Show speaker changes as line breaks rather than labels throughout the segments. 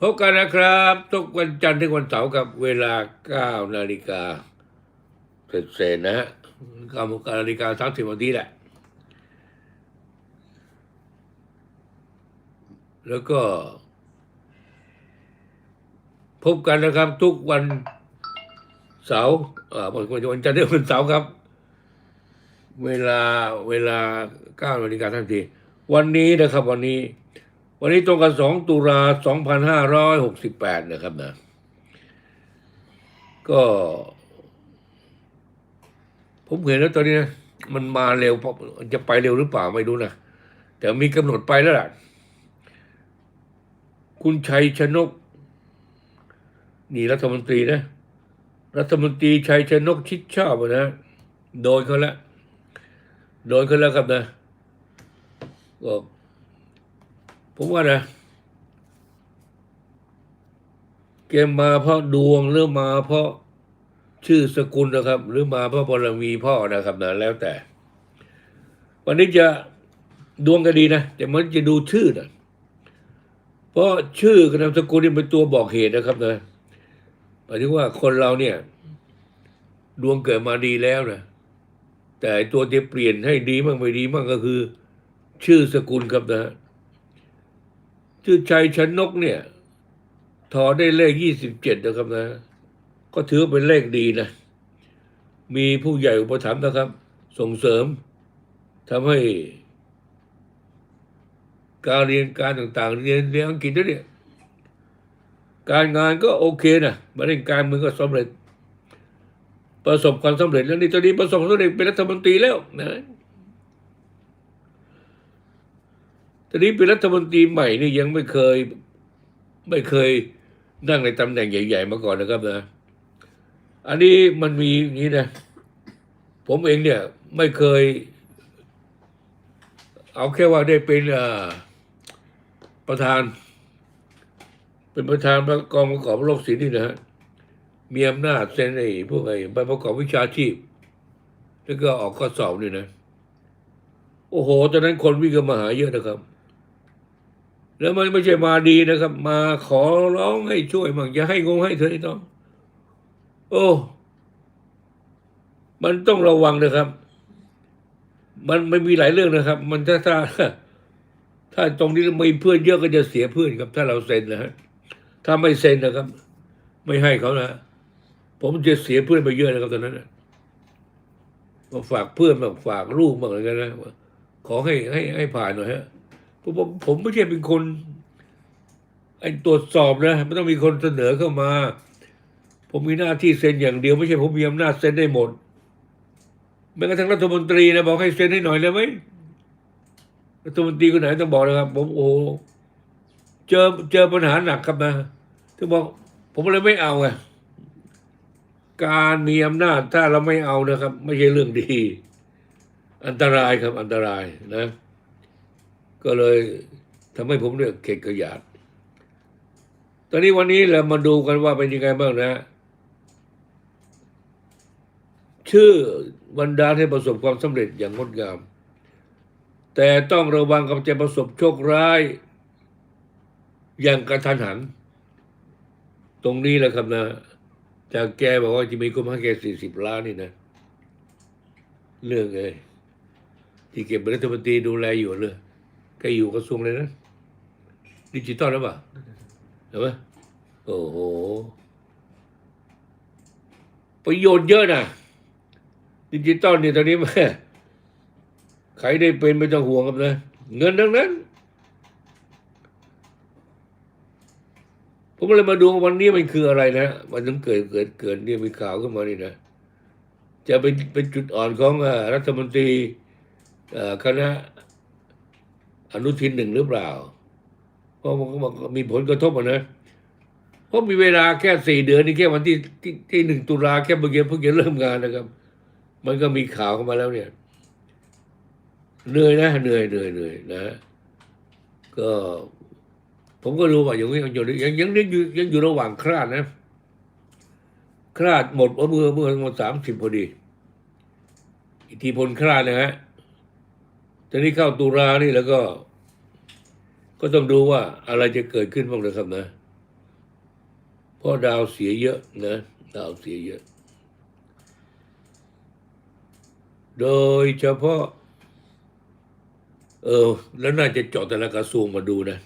พบกันนะครับ ทุกวันจันทร์ถึงวันเสาร์กับเวลา 9 นาฬิกาเศษๆนะฮะ9นาฬิกา30นาทีแหละ แล้วก็ พบกันนะครับ ทุกวันเสาร์อ่าวันจันทร์ถึงวันเสาร์ครับ เวลาเวลา9นาฬิกาทันที วันนี้นะครับวันนี้ วันนี้ตรงกับ2ตุลา2568นะครับนะ ก็ ผมเห็นแล้วตอนนี้นะมันมาเร็วเพราะจะไปเร็วหรือเปล่าไม่รู้นะ แต่มีกำหนดไปแล้วล่ะ คุณชัยชนก นี่รัฐมนตรีนะ รัฐมนตรีชัยชนกชิดชอบนะ โดนเขาแล้ว โดนเขาแล้วครับนะก็ ผมว่านะแกมมาเพราะดวงหรือมาเพราะชื่อสกุลนะครับ หรือมาเพราะบารมีพ่อนะครับนะแล้วแต่ วันนี้จะดวงก็ดีนะแต่มันจะดูชื่อนะเพราะชื่อกับนามสกุลนี่เป็นตัวบอกเหตุนะครับนะหมายถึงว่าคนเราเนี่ย ดวงเกิดมาดีแล้วนะแต่ตัวที่เปลี่ยนให้ดีมั่งไม่ดีมั่งก็คือ ชื่อสกุลครับนะ ชื่อชัยชนกเนี่ยทอได้เลขยี่สิบเจ็ดนะครับนะ ก็ถือว่าเป็นเลขดีนะ มีผู้ใหญ่อุปถัมภ์นะครับ ส่งเสริมทำให้ การเรียนการต่างๆ เรียนเรียนอังกฤษด้วยเนี่ยการงานก็โอเคนะมาเล่นการเมืองก็สำเร็จ ประสบความสำเร็จแล้วนี่ตอนนี้ประสบความสำเร็จเป็นรัฐมนตรีแล้วนะ ตอนนี้เป็นรัฐมนตรีใหม่นี่ยังไม่เคย ไม่เคยนั่งในตำแหน่งใหญ่ ๆ มาก่อนนะครับนะ อันนี้มันมีอย่างนี้นะ ผมเองเนี่ย ไม่เคย เอาแค่ว่าได้เป็นประธาน เป็นประธานประกองประกอบโลกศิลป์นี่นะฮะมีอำนาจเซ็นไอ้พวกไอ้ใบประกอบวิชาชีพ แล้วก็ออกข้อสอบนี่นะ โอ้โห ตอนนั้นคนวิ่งกันมาหาเยอะนะครับ แล้วมันไม่ใช่มาดีนะครับ มาขอร้องให้ช่วยมั่งอย่าให้งงให้เธอไอ้ต้อง โอ้ มันต้องระวังนะครับ มันไม่มีหลายเรื่องนะครับ มันถ้าถ้าถ้าตรงนี้มีเพื่อนเยอะก็จะเสียเพื่อนครับ ถ้าเราเซ็นนะฮะถ้าไม่เซ็นนะครับ ไม่ให้เขานะผมจะเสียเพื่อนไปเยอะนะครับตอนนั้นนะมาฝากเพื่อนมาฝากลูกบ้าอะไรกันนะขอให้ให้ให้ผ่านหน่อยฮะ ผมผมผมไม่ใช่เป็นคนไอ้ตรวจสอบนะมันต้องมีคนเสนอเข้ามา ผมมีหน้าที่เซ็นอย่างเดียว ไม่ใช่ผมมีอำนาจเซ็นได้หมดแม้กระทั่งรัฐมนตรีนะบอกให้เซ็นให้หน่อยได้ไหมรัฐมนตรีคนไหนต้องบอกนะครับ ผมโอ้เจอเจอปัญหาหนักครับนะถึงบอก ผมเลยไม่เอาไงการมีอำนาจถ้าเราไม่เอานะครับ ไม่ใช่เรื่องดี อันตรายครับอันตรายนะ ก็เลยทำให้ผมเนี่ยเข็ดกระยาด ตอนนี้วันนี้เรามาดูกันว่าเป็นยังไงบ้างนะ ชื่อบรรดาให้ประสบความสำเร็จอย่างงดงาม แต่ต้องระวังกับจะประสบโชคร้าย อย่างกระทันหัน ตรงนี้แหละครับนะจากแกบอกว่าจะมีคนให้แกสี่สิบล้านนี่นะ เรื่องไงที่เก็บเป็นรัฐมนตรีดูแลอยู่เลย แกอยู่กระทรวงเลยนะดิจิตอลหรือเปล่าเห็นไหมโอ้โห ประโยชน์เยอะนะดิจิตอลเนี่ยตอนนี้แม่ใครได้เป็นไม่ต้องห่วงครับนะเงินทั้งนั้นผมเลยมาดูว่าวันนี้มันคืออะไรนะมันต้องเกิดเกิดเกิดเนี่ยมีข่าวขึ้นมานี่นะจะเป็นเป็นจุดอ่อนของรัฐมนตรีคณะ อนุทินหนึ่งหรือเปล่าเพราะมันก็มีผลกระทบอะนะเพราะมีเวลาแค่สี่เดือนนี่แค่วันที่ที่หนึ่งตุลาแค่เพิ่งจะเพิ่งจะเริ่มงานนะครับ มันก็มีข่าวเข้ามาแล้วเนี่ยเหนื่อยนะเหนื่อยเหนื่อยเหนื่อยนะ ก็ผมก็รู้ว่าอย่างนี้อยู่ยังยังยังอยู่ยังอยู่ระหว่างคลาดนะ คลาดหมดเมื่อเมื่อเมื่อสามสิบพอดี อิทธิพลคลาดนะฮะ ตอนนี้เข้าตุลานี่แล้วก็ ก็ต้องดูว่าอะไรจะเกิดขึ้นบ้างนะครับนะเพราะดาวเสียเยอะนะ ดาวเสียเยอะ โดยเฉพาะ เออ แล้วน่าจะเจาะแต่ละกระทรวงมาดูนะ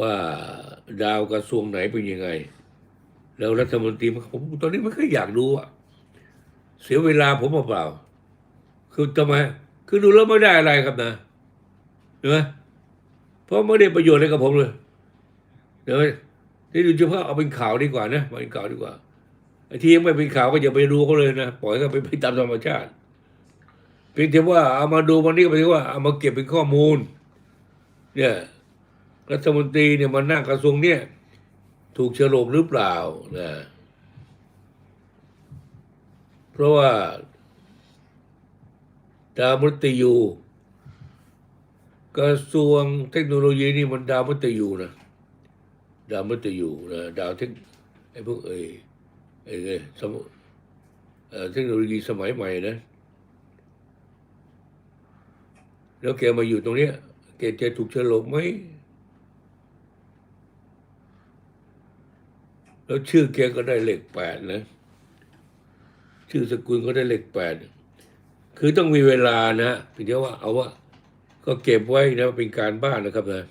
ว่าดาวกระทรวงไหนเป็นยังไง แล้วรัฐมนตรีผมตอนนี้ไม่ค่อยอยากดูอะเสียเวลาผมเปล่าๆคือทำไม คือดูแล้วไม่ได้อะไรครับนะเห็นไหมเพราะไม่ได้ประโยชน์อะไรกับผมเลยเห็นไหมที่ดูเฉพาะเอาเป็นข่าวดีกว่านะเอาเป็นข่าวดีกว่าไอ้ที่ยังไม่เป็นข่าวก็อย่าไปดูเขาเลยนะปล่อยเขาไปไปตามธรรมชาติเพียงแต่ว่าเอามาดูวันนี้ก็เป็นว่าเอามาเก็บเป็นข้อมูล เนี่ยรัฐมนตรีเนี่ยมานั่งกระทรวงเนี่ย ถูกเฉลมหรือเปล่านะเพราะว่า ดาวมฤตยูกระทรวงเทคโนโลยีนี่มันดาวมฤตยูนะดาวมฤตยูนะดาวเทคไอ้พวกเอ้ยไอ้ไอ้สมเอเทคโนโลยีสมัยใหม่นะ แล้วแกมาอยู่ตรงเนี้ยแกจะถูกเฉลมไหมแล้วชื่อแกก็ได้เลขแปดนะ ชื่อสกุลก็ได้เลขแปด คือต้องมีเวลานะถึงจะว่าเอาว่า ก็เก็บไว้นะเป็นการบ้านนะครับนะ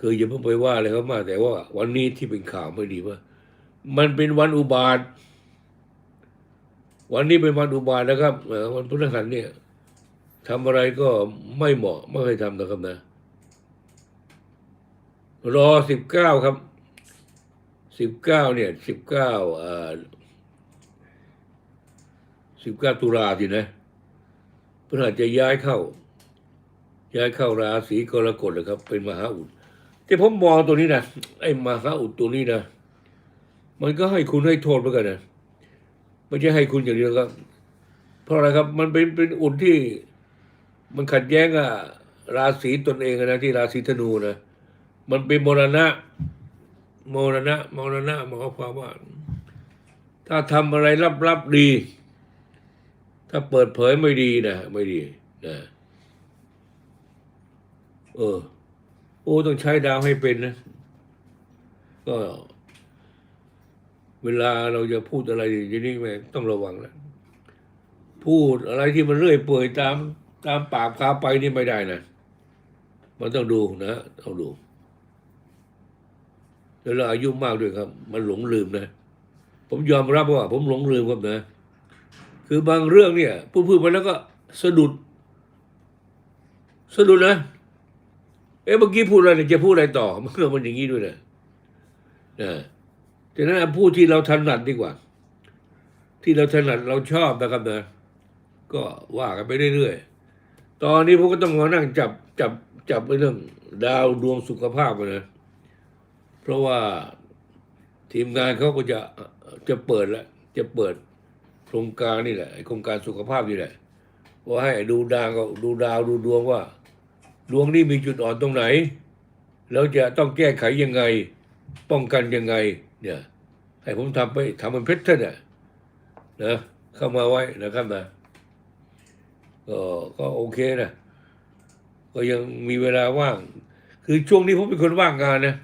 คืออย่าเพิ่งไปว่าอะไรเขามากแต่ว่า วันนี้ที่เป็นข่าวไม่ดีว่า มันเป็นวันอุบาท วันนี้เป็นวันอุบาทนะครับวันพฤหัสเนี่ยทำอะไรก็ไม่เหมาะไม่เคยทำนะครับนะรอสิบเก้าครับสิบเก้าเนี่ยสิบเก้าสิบเก้าตุลาสินะ พระหัสจะย้ายเข้า ย้ายเข้าราศีกรกฎนะครับ เป็นมหาอุดที่ผมมองตัวนี้นะไอ้มหาอุดตัวนี้นะมันก็ให้คุณให้โทษเหมือนกันนะไม่ใช่ให้คุณอย่างเดียวครับ เพราะอะไรครับ มันเป็นเป็นอุดที่ มันขัดแย้งกับราศีตนเองนะที่ราศีธนูนะมันเป็นมรณะมรณะมรณะหมายความว่า ถ้าทำอะไรลับๆดี ถ้าเปิดเผยไม่ดีนะไม่ดีนะเออ โอ้ต้องใช้ดาวให้เป็นนะ ก็ เวลาเราจะพูดอะไรอย่างนี้แม่ต้องระวังนะพูดอะไรที่มันเรื่อยเปื่อยตาม ตามปากพาไปนี่ไม่ได้นะมันต้องดูนะต้องดูแล้วเราอายุมากด้วยครับ มันหลงลืมนะ ผมยอมรับว่า ผมหลงลืมครับนะ คือบางเรื่องเนี่ยพูดพูดไปแล้วก็สะดุด สะดุดนะเอ๊ะเมื่อกี้พูดอะไรเนี่ยจะพูดอะไรต่อมันก็มันอย่างนี้ด้วยนะนะฉะนั้นพูดที่เราถนัดดีกว่า ที่เราถนัดเราชอบนะครับนะก็ว่ากันไปเรื่อยๆตอนนี้ผมก็ต้องมานั่งจับจับจับเรื่องดาวดวงสุขภาพมานะเพราะว่าทีมงานเขาก็จะจะเปิดแล้วจะเปิด ครงการนี่แหละไอ้โครงการสุขภาพนี่แหละว่าให้ดูดาวก็ดูดาวดูดวงว่า ดวงนี้มีจุดอ่อนตรงไหน แล้วจะต้องแก้ไขยังไง ป้องกันยังไง เนี่ย ให้ผมทำไปทำเป็นเพชรเท่าน่ะนะเข้ามาไว้นะครับนะก็ก็โอเคนะก็ยังมีเวลาว่าง คือช่วงนี้ผมเป็นคนว่างงานนะ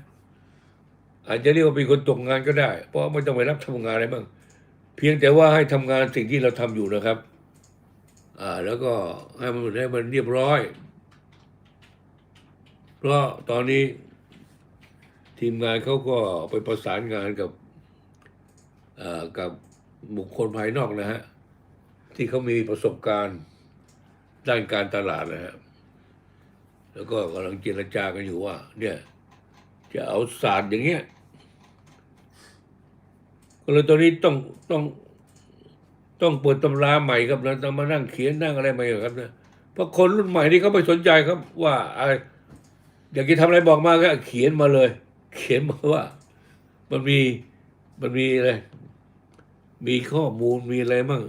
อาจจะเรียกว่าเป็นคนตกงานก็ได้ เพราะไม่ต้องไปรับทำงานอะไรบ้าง เพียงแต่ว่าให้ทำงานสิ่งที่เราทำอยู่นะครับ อ่า แล้วก็ให้มันให้มันเรียบร้อย เพราะตอนนี้ ทีมงานเขาก็ไปประสานงานกับอ่ากับบุคคลภายนอกนะฮะ ที่เขามีประสบการณ์ด้านการตลาดนะฮะ แล้วก็กำลังเจรจากันอยู่ว่า เนี่ย จะเอาศาสตร์อย่างเงี้ย ก็เลยตอนนี้ต้องต้องต้องเปิดตำราใหม่ครับนะต้องมานั่งเขียนนั่งอะไรใหม่ครับนะเพราะคนรุ่นใหม่นี่เขาไม่สนใจครับ ว่าอะไรอยากจะทำอะไรบอกมาก็เขียนมาเลย เขียนมาว่า มันมีมันมีอะไรมีข้อมูลมีอะไรมั่ง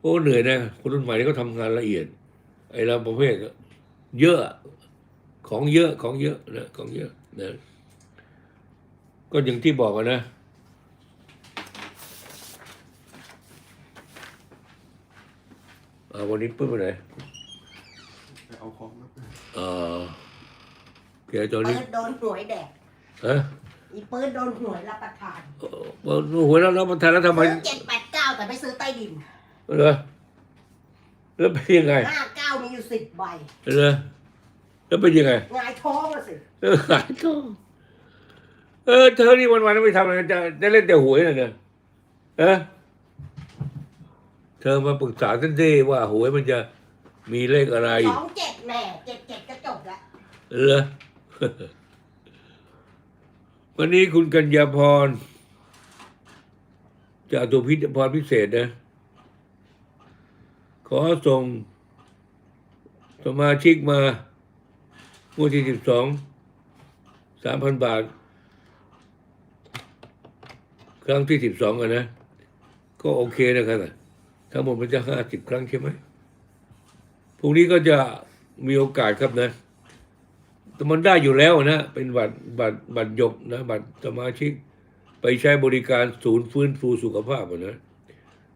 โอ้เหนื่อยนะคนรุ่นใหม่นี่เขาทำงานละเอียด ไอ้เราประเภทเยอะของเยอะของเยอะนะของเยอะนะก็อย่างที่บอกอะ นะอ่าวันนี้ปื้มไปไหน
ไปเอาของครับ
เอ่อแกตอน
เปิ
นี้
ดโดนหวยแดก
ฮะ
อีปืนโดนหวยรับประทาน
เออหวยแล้วแล้วมันทันแล้วทำไม
ซื้อเจ็ดแปดเก้าแต่ไม่ซื้อใต้ดิน
เหรอแล้วเป็นยังไง
ห้าเก้ามีอยู่สิบใบ
เหรอแล้วเป็นยังไง
หงายท้องละสิ
เออขายก็เออเธอนี่วันวันๆไม่ทำอะไรจะจะเล่นแต่หวยน่ะเนี่ยเออ เธอมาปรึกษาฉันดิว่าหวยมันจะมีเลขอะไร
สองเจ็ดแม่เจ็ดเจ็ดก็จบละ
เหรอ วันนี้คุณกัญญาพรจากตัวพิพรพิเศษนะ ขอส่งสมาชิกมางวดที่สิบสองสามพันบาท ครั้งที่สิบสองอะนะ ก็โอเคนะครับ ทั้งหมดมันจะห้าสิบครั้งใช่ไหมพรุ่งนี้ก็จะมีโอกาสครับนะแต่มันได้อยู่แล้วนะ เป็นบัตรบัตรบัตรยกนะ บัตรสมาชิก ไปใช้บริการศูนย์ฟื้นฟูสุขภาพนะ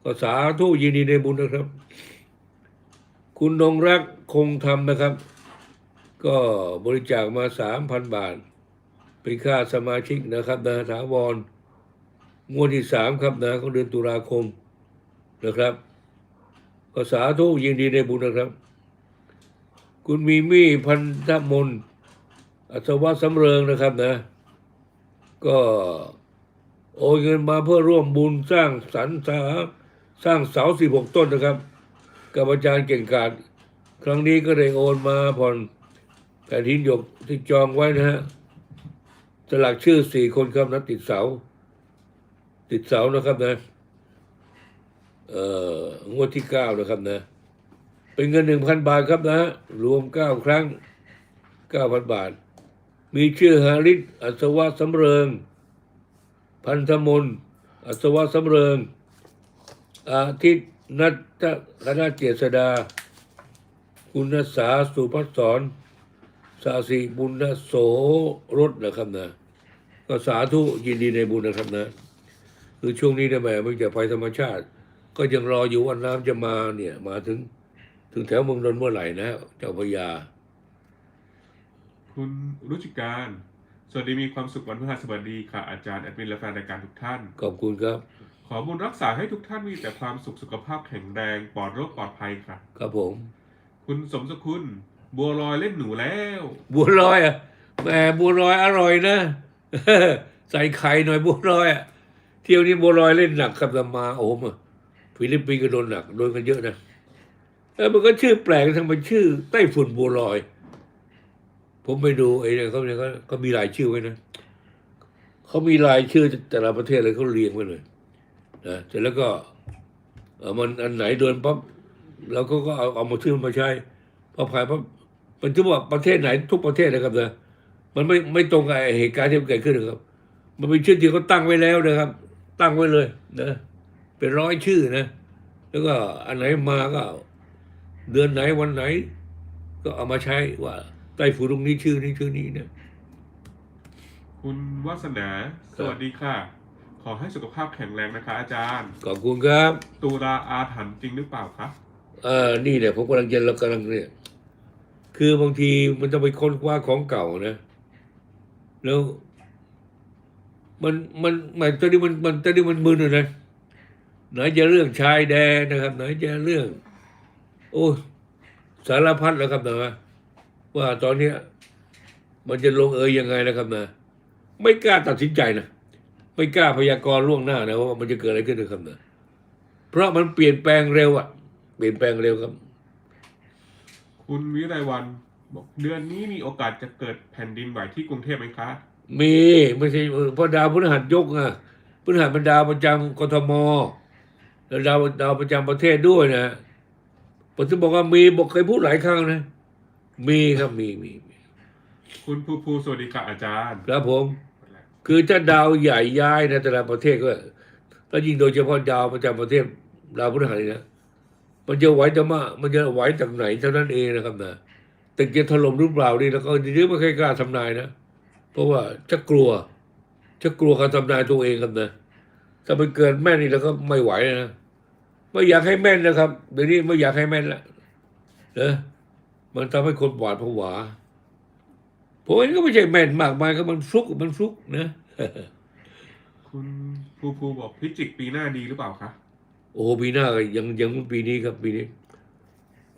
ก็สาธุยินดีในบุญนะครับ คุณนงรักคงทำนะครับ ก็บริจาคมาสามพันบาท เป็นค่าสมาชิกนะครับนะถาวร งวดที่สามครับนะของเดือนตุลาคมนะครับ ก็สาธุยินดีในบุญนะครับ คุณมีมี่พันธมนอัศวะสำเริงนะครับนะ ก็โอนเงินมาเพื่อร่วมบุญสร้างสรรค์สาสร้างเสาสิบหกต้นนะครับ กับอาจารย์เก่งกาจครั้งนี้ก็ได้โอนมาผ่อนแผ่นหินหยกที่จองไว้นะฮะสลักชื่อสี่คนครับนะติดเสา ติดเสานะครับนะ เอ่องวดที่เก้านะครับนะ เป็นเงินหนึ่งพันบาทครับนะ รวมเก้าครั้งเก้าพันบาท มีชื่อฮาริสอัศวะสำเริง พันธมนอัศวะสำเริง อาทิตย์นัทคณะเจษดา คุณนสาสุพัฒสอนสาสีบุญโสรสนะครับนะ ก็สาธุยินดีในบุญนะครับนะ คือช่วงนี้เนี่ยแม่ไม่จะไปธรรมชาติ ก็ยังรออยู่ว่าน้ำจะมาเนี่ย มาถึง ถึงแถวเมืองนนท์เมื่อไหร่นะ เจ้าพระยา
คุณรุจิการ สวัสดีมีความสุขวันพฤหัสบดีค่ะ อาจารย์แอดมินและแฟนรายการทุกท่าน
ขอบคุณครับ
ขอบุญรักษาให้ทุกท่านมีแต่ความสุขสุขภาพแข็งแรงปลอดโรคปลอดภัยค่ะ
ครับผม
คุณสมสกุลบัวลอยเล่นหนูแล้ว
บัวลอยอะแหมบัวลอยอร่อยนะ ใส่ไข่หน่อยบัวลอยอะเที่ยวนี้บัวลอยเล่นหนักครับแต่มาโอ้โหมา ฟิลิปปินส์ก็โดนหนักโดนกันเยอะนะเออมันก็ชื่อแปลกทั้งมันชื่อไต้ฝุ่นบัวลอย ผมไปดูไอ้เนี่ยเขาเนี่ยเขามีรายชื่อไว้นะเขามีรายชื่อแต่ละประเทศเลยเขาเรียงไว้เลยนะเสร็จแล้วก็เออมันอันไหนเดินปั๊บเราก็ก็เอาเอามาชื่อมาใช้พอผ่านปั๊บมันถือว่าประเทศไหนทุกประเทศนะครับนะมันไม่ไม่ตรงกับเหตุการณ์ที่มันเกิดขึ้นนะครับ มันเป็นชื่อที่เขาตั้งไว้แล้วนะครับ ตั้งไว้เลยนะ เป็นร้อยชื่อนะ แล้วก็อันไหนมาก็ เดือนไหนวันไหน ก็เอามาใช้ว่าไต้ฝุ่นตรงนี้ชื่อนี้ชื่อนี้เนี่ย
คุณวาสนาสวัสดีค่ะ ขอให้สุขภาพแข็งแรงนะคะ อาจารย์
ขอบคุณครับ
ตุลาอาถรรพ์จริงหรือเปล่าคะ
เออนี่เนี่ยผมกำลังเย็นเรากำลังเนี่ยคือบางทีมันจะไปค้นคว้าของเก่านะ แล้ว มันมันมันตอนนี้มันมันตอนนี้มันมึนเลยนะ ไหนจะเรื่องชายแดนนะครับ ไหนจะเรื่อง โอ้ยสารพัดแล้วครับนะว่าตอนเนี้ยมันจะลงเอยยังไงนะครับนะไม่กล้าตัดสินใจนะไม่กล้าพยากรณ์ล่วงหน้านะว่ามันจะเกิดอะไรขึ้นนะครับนะเพราะมันเปลี่ยนแปลงเร็วอะเปลี่ยนแปลงเร็วครับ
คุณวิไลวันบอกเดือนนี้มีโอกาสจะเกิดแผ่นดินไหวที่กรุงเทพไหมคะ
มีไม่ใช่เพราะดาวพฤหัสยกอะพฤหัสเป็นดาวประจำกทม แล้วดาวดาวประจำประเทศด้วยนะผมจะบอกว่ามีบอกเคยพูดหลายครั้งนะ มีครับมีมีมี
คุณภูภูสวัสดีค่ะอาจารย์
ครับผม คือถ้าดาวใหญ่ย้ายนะแต่ละประเทศก็แล้วยิ่งโดยเฉพาะดาวประจำประเทศดาวพฤหัสนี่นะมันจะไหวจะมามันจะไหวจากไหนเท่านั้นเองนะครับนะตึกจะถล่มหรือเปล่านี่แล้วก็ทีนี้ไม่เคยกล้าทำนายนะเพราะว่าจะกลัวจะกลัวการทำนายตัวเองครับนะ ถ้ามันเกินแม่นนี่แล้วก็ไม่ไหวนะไม่อยากให้แม่นนะครับเดี๋ยวนี้ไม่อยากให้แม่นละเนอะมันทำให้คนหวาดผวาผมเองก็ไม่ใช่แม่นมากมายก็มันฟลุกมันฟลุกนะ
คุณภูภูบอกพิจิกปีหน้าดีหรือเปล่าคะ
โอ้ปีหน้าก็ยังยังปีนี้ครับ ปีนี้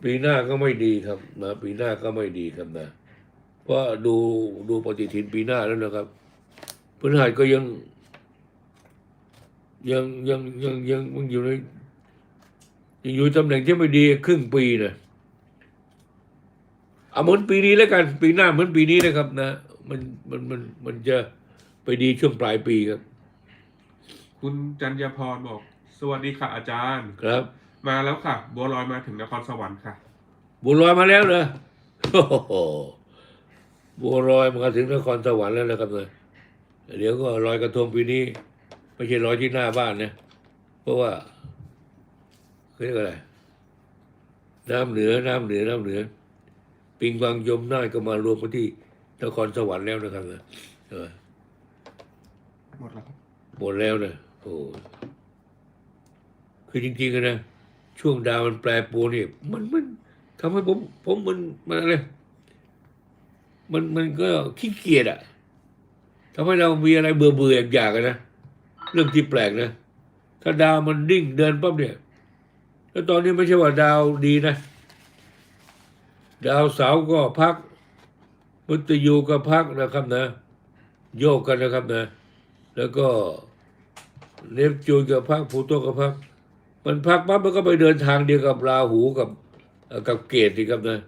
ปีหน้าก็ไม่ดีครับนะปีหน้าก็ไม่ดีครับนะเพราะดูดูปฏิทินปีหน้าแล้วนะครับพฤหัสก็ยัง ยังยังยังยังมันอยู่ในยังอยู่ตำแหน่งที่ไม่ดีครึ่งปีนะเอาเหมือนปีนี้แล้วกัน ปีหน้าเหมือนปีนี้นะครับ นะมันมันมันมันจะไปดีช่วงปลายปีครับ
คุณจันยพรบอก สวัสดีค่ะอาจารย์
ครับ
มาแล้วค่ะ บัวลอยมาถึงนครสวรรค์ค่ะ
บัวลอยมาแล้วเหรอโอ้โหบัวลอยมาถึงนครสวรรค์แล้วนะครับเลยเดี๋ยวก็ลอยกระทงปีนี้ ไม่ใช่ลอยที่หน้าบ้านนะเพราะว่าเขาเรียกอะไร น้ำเหนือน้ำเหนือน้ำเหนือ ปิงวังยมน่านก็มารวมกันที่นครสวรรค์แล้วนะครับนะเออ
หมดแล้วครับ
หมดแล้วนะโอ้คือจริงๆอะนะช่วงดาวมันแปรปรวนเนี่ยมันมันทำให้ผม ผมมันมันอะไรมันมันก็ขี้เกียจอะทำให้เรามีอะไรเบื่อเบื่อๆอยากๆอะนะ เรื่องที่แปลกนะ ถ้าดาวมันดิ่งเดินปั๊บเนี่ย แล้วตอนนี้ไม่ใช่ว่าดาวดีนะ ดาวเสาก็พัก มุตยูก็พักนะครับนะ โยกกันนะครับนะ แล้วก็เนปจูนกับพักพูโตกับพัก มันพักปั๊บมันก็ไปเดินทางเดียวกับราหูกับกับเกตสิครับนะ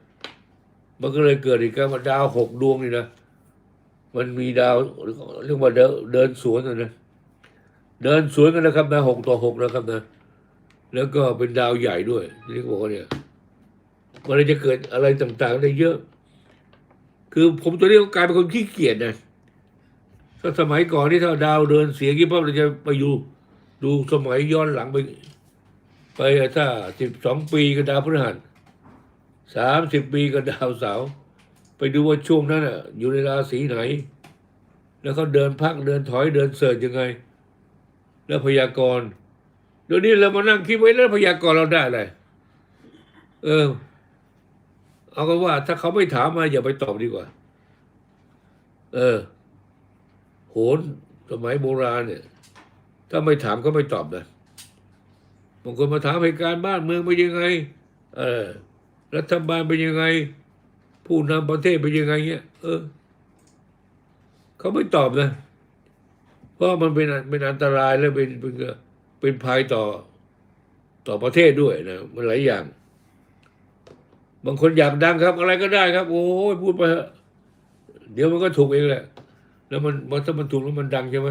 มันก็เลยเกิดอีกการว่าดาวหกดวงนี่นะ มันมีดาวเรียกว่าเดินสวนกันนะ เดินสวนกันนะครับนะหกต่อหกนะครับนะ แล้วก็เป็นดาวใหญ่ด้วยนี่ก็บอกว่าเนี่ยมันจะเกิดอะไรต่างๆได้เยอะ คือผมตัวนี้ก็กลายเป็นคนขี้เกียจนะถ้าสมัยก่อนที่ถ้าดาวเดินเสียกี่ปั๊บเราจะไปอยู่ดูสมัยย้อนหลังไป ไปถ้าสิบสองปีก็ดาวพฤหัสสามสิบปีก็ดาวเสาร์ไปดูว่าช่วงนั้นอะอยู่ในราศีไหน แล้วเขาเดินพักเดินถอยเดินเสิร์ชยังไง แล้วพยากรณ์เดี๋ยวนี้เรามานั่งคิดไว้แล้วพยากรณ์เราได้อะไรเออ เอากันว่า ถ้าเขาไม่ถามมาอย่าไปตอบดีกว่า เออ โหนสมัยโบราณเนี่ย ถ้าไม่ถามก็ไม่ตอบนะบางคนมาถามเหตุการณ์บ้านเมืองเป็นยังไง เออ รัฐบาลเป็นยังไง ผู้นำประเทศเป็นยังไงเงี้ย เออ เขาไม่ตอบนะ ราะมันเป็นเป็นอันตรายและเป็นเป็นเป็นภัยต่อต่อประเทศด้วยนะมันหลายอย่าง บางคนอยากดังครับ อะไรก็ได้ครับ โอ้ยพูดไปเดี๋ยวมันก็ถูกเองแหละ แล้วมันมันถ้ามันถูกแล้วมันดังใช่ไหม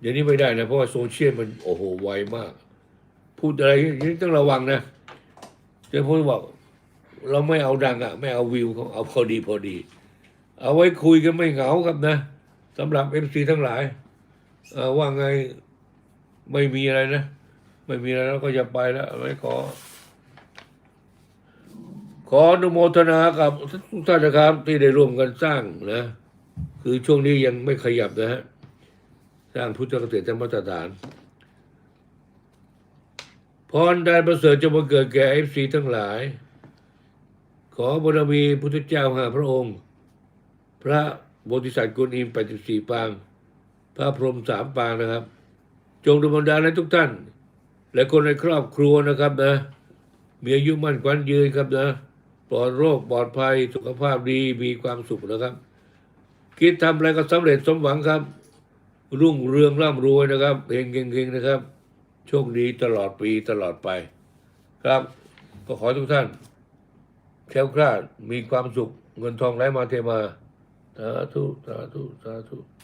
เดี๋ยวนี้ไม่ได้นะ เพราะว่าโซเชียลมันโอ้โหไวมาก พูดอะไรอย่งนี้ต้องระวังนะจะพูดบอกเราไม่เอาดังอะไม่เอาวิวเขาเอาพอดีพอดี เอาไว้คุยกันไม่เหงาครับนะสำหรับเอฟซีทั้งหลาย ว่าไงไม่มีอะไรนะ ไม่มีอะไรแล้วก็จะไปแล้วไม่ขอ ขออนุโมทนากับทุกท่านนะครับ ที่ได้ร่วมกันสร้างนะ คือช่วงนี้ยังไม่ขยับนะฮะสร้างพุทธเกษตรมาตรฐานพรได้ประเสริฐจะมาเกิดแก่เอฟซีทั้งหลาย ขอบารมีพุทธเจ้าห้าพระองค์ พระโพธิสัตว์กุลอิมแปดสิบสี่ปาง พระพรหมสามปางนะครับ จงดลบันดาลให้ทุกท่าน และคนในครอบครัวนะครับนะ มีอายุมั่นขวัญยืนครับนะ ปลอดโรคปลอดภัยสุขภาพดีมีความสุขนะครับ คิดทำอะไรก็สำเร็จสมหวังครับ รุ่งเรืองร่ำรวยนะครับเฮงเฮงเฮงนะครับ โชคดีตลอดปีตลอดไป ครับก็ขอทุกท่านแคล้วคลาดมีความสุขเงินทองไหลมาเทมาสาธุสาธุสาธุ